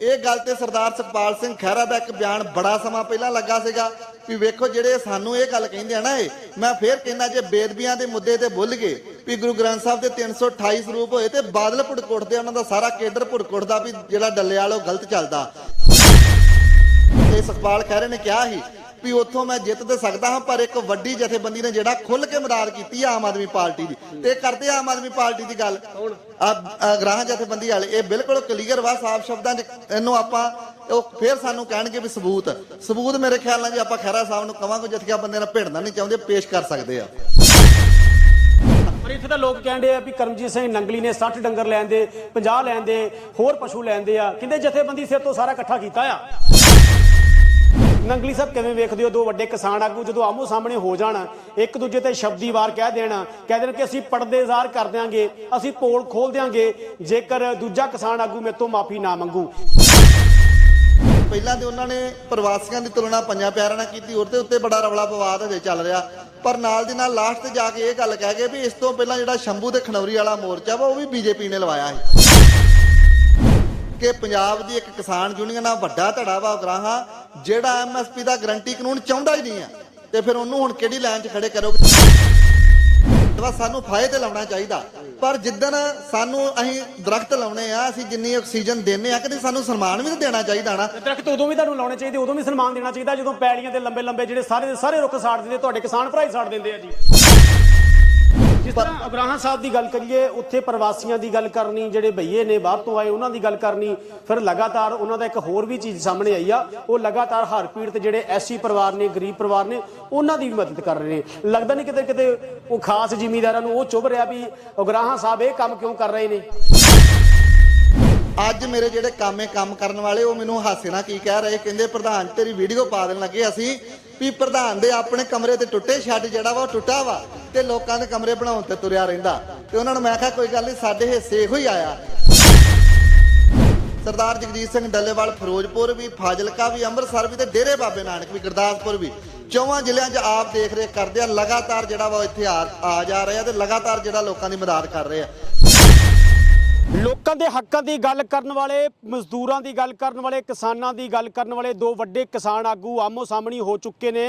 ਇਹ ਗੱਲ ਤੇ ਸਰਦਾਰ ਸੁਖਪਾਲ ਸਿੰਘ ਖਹਿਰਾ ਦਾ ਇੱਕ ਬਿਆਨ ਬੜਾ ਸਮਾਂ ਪਹਿਲਾਂ ਲੱਗਾ ਸੀਗਾ ਵੀ ਵੇਖੋ ਜਿਹੜੇ ਸਾਨੂੰ ਇਹ ਗੱਲ ਕਹਿੰਦੇ ਆ ਨਾ ਇਹ, ਮੈਂ ਫੇਰ ਕਹਿੰਦਾ ਜੇ ਬੇਦਬੀਆਂ ਦੇ ਮੁੱਦੇ ਤੇ ਭੁੱਲ ਗਏ ਵੀ ਗੁਰੂ ਗ੍ਰੰਥ ਸਾਹਿਬ ਦੇ 328 ਸਰੂਪ ਹੋਏ ਤੇ ਬਾਦਲ ਪੁੜਕੁੱਟ ਦੇ ਉਹਨਾਂ ਦਾ ਸਾਰਾ ਕੇਡਰ ਪੁੜਕੁੱਟ ਦਾ ਵੀ ਜਿਹੜਾ ਡੱਲੇ ਵਾਲਾ ਉਹ ਗਲਤ ਚੱਲਦਾ। ਤੇ ਸੁਖਪਾਲ ਖਹਿਰੇ ਨੇ ਕਿਹਾ ਸੀ ਵੀ ਉੱਥੋਂ ਮੈਂ ਜਿੱਤ ਤੇ ਸਕਦਾ ਹਾਂ ਪਰ ਇੱਕ ਵੱਡੀ ਜਥੇਬੰਦੀ ਨੇ ਜਿਹੜਾ ਖੁੱਲ ਕੇ ਮਦਦ ਕੀਤੀ ਆ ਆਮ ਆਦਮੀ ਪਾਰਟੀ ਦੀ। ਤੇ ਕਰਦੇ ਆ ਆਮ ਆਦਮੀ ਪਾਰਟੀ ਦੀ ਗੱਲ। ਆ ਗ੍ਰਾਹ ਜਥੇਬੰਦੀ ਵਾਲੇ ਇਹ ਬਿਲਕੁਲ ਕਲੀਅਰ ਵਾ ਸਾਫ਼ ਸ਼ਬਦਾਂ 'ਚ ਇਹਨੂੰ ਆਪਾਂ ਉਹ ਫੇਰ ਸਾਨੂੰ ਕਹਿਣਗੇ ਵੀ ਸਬੂਤ। ਸਬੂਤ ਮੇਰੇ ਖਿਆਲ ਨਾਲ ਜੇ ਆਪਾਂ ਖਹਿਰਾ ਸਾਹਿਬ ਨੂੰ ਕਵਾਂਗੇ ਜਥੇਆ ਬੰਦੇ ਨਾਲ ਭਿੜਨਾ ਨਹੀਂ ਚਾਹੁੰਦੇ ਪੇਸ਼ ਕਰ ਸਕਦੇ ਆ। ਪਰ ਇੱਥੇ ਤਾਂ ਲੋਕ ਕਹਿੰਦੇ ਆ ਵੀ ਕਰਮਜੀਤ ਸਿੰਘ ਨੰਗਲੀ ਨੇ 60 ਡੰਗਰ ਲੈਣ ਦੇ 50 ਲੈਣ ਦੇ ਹੋਰ ਪਸ਼ੂ ਲੈਣ ਦੇ ਆ। ਕਹਿੰਦੇ ਜਥੇਬੰਦੀ ਸਿਰ ਤੋਂ ਸਾਰਾ ਇਕੱਠਾ ਕੀਤਾ ਆ। ਨੰਗਲੀ ਸਾਹਿਬ ਕਿਵੇਂ ਵੇਖਦੇ ਹੋ? ਦੋ ਵੱਡੇ ਕਿਸਾਨ ਆਗੂ ਜਦੋਂ ਆਮੋ ਸਾਹਮਣੇ ਹੋ ਜਾਣ, ਇੱਕ ਦੂਜੇ ਤੇ ਸ਼ਬਦੀ ਵਾਰ ਕਹਿ ਦੇਣ ਕਹਿ ਦੇਣ ਕਿ ਅਸੀਂ ਪਰਦੇਜ਼ਾਰ ਕਰ ਦਿਆਂਗੇ, ਅਸੀਂ ਪੋਲ ਖੋਲ ਦਿਆਂਗੇ, ਜੇਕਰ ਦੂਜਾ ਕਿਸਾਨ ਆਗੂ ਮੇਰੇ ਤੋਂ ਮਾਫੀ ਨਾ ਮੰਗੂ। ਪਹਿਲਾਂ ਤੇ ਉਹਨਾਂ ਨੇ ਪ੍ਰਵਾਸੀਆਂ ਦੀ ਤੁਲਨਾ ਪੰਜਾਂ ਪਿਆਰਿਆਂ ਨਾਲ ਕੀਤੀ ਉਹਦੇ ਉੱਤੇ ਬੜਾ ਰਵਲਾ ਵਿਵਾਦ ਹਜੇ ਚੱਲ ਰਿਹਾ। ਪਰ ਨਾਲ ਦੀ ਨਾਲ ਲਾਸਟ ਤੇ ਜਾ ਕੇ ਇਹ ਗੱਲ ਕਹਿ ਗਏ ਵੀ ਇਸ ਤੋਂ ਪਹਿਲਾਂ ਜਿਹੜਾ ਸ਼ੰਭੂ ਤੇ ਖਨੌਰੀ ਵਾਲਾ ਮੋਰਚਾ ਵਾ, ਉਹ ਵੀ ਬੀਜੇਪੀ ਨੇ ਲਵਾਇਆ ਸੀ। ਕਿ ਪੰਜਾਬ ਦੀ ਇੱਕ ਕਿਸਾਨ ਯੂਨੀਅਨ ਨਾਲ ਵੱਡਾ ਧੜਾ ਵਾ ਉਗਰਾਹਾਂ ਜਿਹੜਾ ਐਮਐਸਪੀ ਦਾ ਗਰੰਟੀ ਕਾਨੂੰਨ ਚਾਹੁੰਦਾ ਹੀ ਨਹੀਂ ਆ, ਤੇ ਫਿਰ ਉਹਨੂੰ ਹੁਣ ਕਿਹੜੀ ਲਾਈਨ 'ਚ ਖੜੇ ਕਰੋਗੇ? ਵਾ ਸਾਨੂੰ ਫਾਇਦੇ ਤੇ ਲਾਉਣਾ ਚਾਹੀਦਾ। ਪਰ ਜਿੱਦਣ ਸਾਨੂੰ ਅਸੀਂ ਦਰਖਤ ਲਾਉਣੇ ਆ, ਅਸੀਂ ਜਿੰਨੀ ਆਕਸੀਜਨ ਦੇਣੇ ਆ, ਕਦੇ ਸਾਨੂੰ ਸਨਮਾਨ ਵੀ ਤਾਂ ਦੇਣਾ ਚਾਹੀਦਾ ਨਾ। ਦਰਖਤ ਉਦੋਂ ਵੀ ਤੁਹਾਨੂੰ ਲਾਉਣੇ ਚਾਹੀਦੇ, ਉਦੋਂ ਵੀ ਸਨਮਾਨ ਦੇਣਾ ਚਾਹੀਦਾ, ਜਦੋਂ ਪੈਲੀਆਂ ਦੇ ਲੰਬੇ ਲੰਬੇ ਜਿਹੜੇ ਸਾਰੇ ਦੇ ਸਾਰੇ ਰੁੱਖ ਸਾੜ ਦਿੰਦੇ, ਤੁਹਾਡੇ ਕਿਸਾਨ ਭਰਾ ਹੀ ਸਾੜ ਦਿੰਦੇ ਆ ਜੀ। ਜਿਸ ਤਰ੍ਹਾਂ ਅਬਰਾਹਾਂ ਸਾਹਿਬ ਦੀ ਗੱਲ ਕਰੀਏ, ਉੱਥੇ ਪ੍ਰਵਾਸੀਆਂ ਦੀ ਗੱਲ ਕਰਨੀ, ਜਿਹੜੇ ਭਈਏ ਨੇ ਬਾਹਰ ਤੋਂ ਆਏ, ਉਹਨਾਂ ਦੀ ਗੱਲ ਕਰਨੀ, ਫਿਰ ਲਗਾਤਾਰ ਉਹਨਾਂ ਦਾ ਇੱਕ ਹੋਰ ਵੀ ਚੀਜ਼ ਸਾਹਮਣੇ ਆਈ ਆ, ਉਹ ਲਗਾਤਾਰ ਹਰ ਪੀੜਤ ਜਿਹੜੇ ਐਸੀ ਪਰਿਵਾਰ ਨੇ, ਗਰੀਬ ਪਰਿਵਾਰ ਨੇ, ਉਹਨਾਂ ਦੀ ਵੀ ਮਦਦ ਕਰ ਰਹੇ ਨੇ। ਲੱਗਦਾ ਨਹੀਂ ਕਿਤੇ ਕਿਤੇ ਉਹ ਖਾਸ ਜ਼ਿਮੀਂਦਾਰਾਂ ਨੂੰ ਉਹ ਚੁੱਭ ਰਿਹਾ ਵੀ ਉਗਰਾਹਾਂ ਸਾਹਿਬ ਇਹ ਕੰਮ ਕਿਉਂ ਕਰ ਰਹੇ ਨੇ। ਅੱਜ ਮੇਰੇ ਜਿਹੜੇ ਕਾਮੇ ਕੰਮ ਕਰਨ ਵਾਲੇ, ਉਹ ਮੈਨੂੰ ਹਾਸੇ ਨਾਲ ਕੀ ਕਹਿ ਰਹੇ, ਕਹਿੰਦੇ, ਪ੍ਰਧਾਨ, ਤੇਰੀ ਵੀਡੀਓ ਪਾ ਦੇਣ ਲੱਗੇ ਅਸੀਂ ਵੀ ਪ੍ਰਧਾਨ ਦੇ ਆਪਣੇ ਕਮਰੇ ਤੇ ਟੁੱਟੇ ਛੱਡ ਜਿਹੜਾ ਵਾ ਉਹ ਟੁੱਟਾ ਵਾ। ਤੇ ਲੋਕਾਂ ਦੇ ਕਮਰੇ ਬਣਾਉਣ ਤੇ ਤੁਰਿਆ ਰਹਿੰਦਾ। ਤੇ ਉਹਨਾਂ ਨੂੰ ਮੈਂ ਕਿਹਾ, ਕੋਈ ਗੱਲ ਨਹੀਂ, ਸਾਡੇ ਹਿੱਸੇ ਇਹੋ ਹੀ ਆਇਆ। ਸਰਦਾਰ ਜਗਜੀਤ ਸਿੰਘ ਡੱਲੇਵਾਲ ਫਿਰੋਜ਼ਪੁਰ ਵੀ, ਫਾਜ਼ਿਲਕਾ ਵੀ, ਅੰਮ੍ਰਿਤਸਰ ਵੀ ਤੇ ਡੇਰੇ ਬਾਬੇ ਨਾਨਕ ਵੀ, ਗੁਰਦਾਸਪੁਰ ਵੀ। ਚੌਵਾਂ ਜ਼ਿਲ੍ਹਿਆਂ 'ਚ ਆਪ ਦੇਖ ਰੇਖ ਕਰਦੇ ਆ, ਲਗਾਤਾਰ ਜਿਹੜਾ ਵਾ ਇੱਥੇ ਆ ਜਾ ਰਹੇ ਆ ਤੇ ਲਗਾਤਾਰ ਜਿਹੜਾ ਲੋਕਾਂ ਦੀ ਮਦਦ ਕਰ ਰਹੇ ਆ। ਲੋਕਾਂ ਦੇ ਹੱਕਾਂ ਦੀ ਗੱਲ ਕਰਨ ਵਾਲੇ, ਮਜ਼ਦੂਰਾਂ ਦੀ ਗੱਲ ਕਰਨ ਵਾਲੇ, ਕਿਸਾਨਾਂ ਦੀ ਗੱਲ ਕਰਨ ਵਾਲੇ ਦੋ ਵੱਡੇ ਕਿਸਾਨ ਆਗੂ ਆਮੋ ਸਾਹਮਣੀ ਹੋ ਚੁੱਕੇ ਨੇ।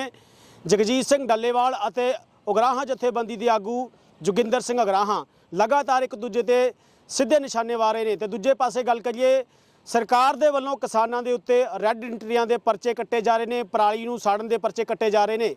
ਜਗਜੀਤ ਸਿੰਘ ਡੱਲੇਵਾਲ ਅਤੇ ਉਗਰਾਹਾਂ ਜਥੇਬੰਦੀ ਦੇ ਆਗੂ ਜੋਗਿੰਦਰ ਸਿੰਘ ਉਗਰਾਹਾਂ ਲਗਾਤਾਰ ਇੱਕ ਦੂਜੇ ਤੇ ਸਿੱਧੇ ਨਿਸ਼ਾਨੇ ਵਾਰੇ ਨੇ। ਤੇ ਦੂਜੇ ਪਾਸੇ ਗੱਲ ਕਰੀਏ, ਸਰਕਾਰ ਦੇ ਵੱਲੋਂ ਕਿਸਾਨਾਂ ਦੇ ਉੱਤੇ ਰੈੱਡ ਇੰਟਰੀਆਂ ਦੇ ਪਰਚੇ ਕੱਟੇ ਜਾ ਰਹੇ ਨੇ, ਪਰਾਲੀ ਨੂੰ ਸਾੜਨ ਦੇ ਪਰਚੇ ਕੱਟੇ ਜਾ ਰਹੇ ਨੇ।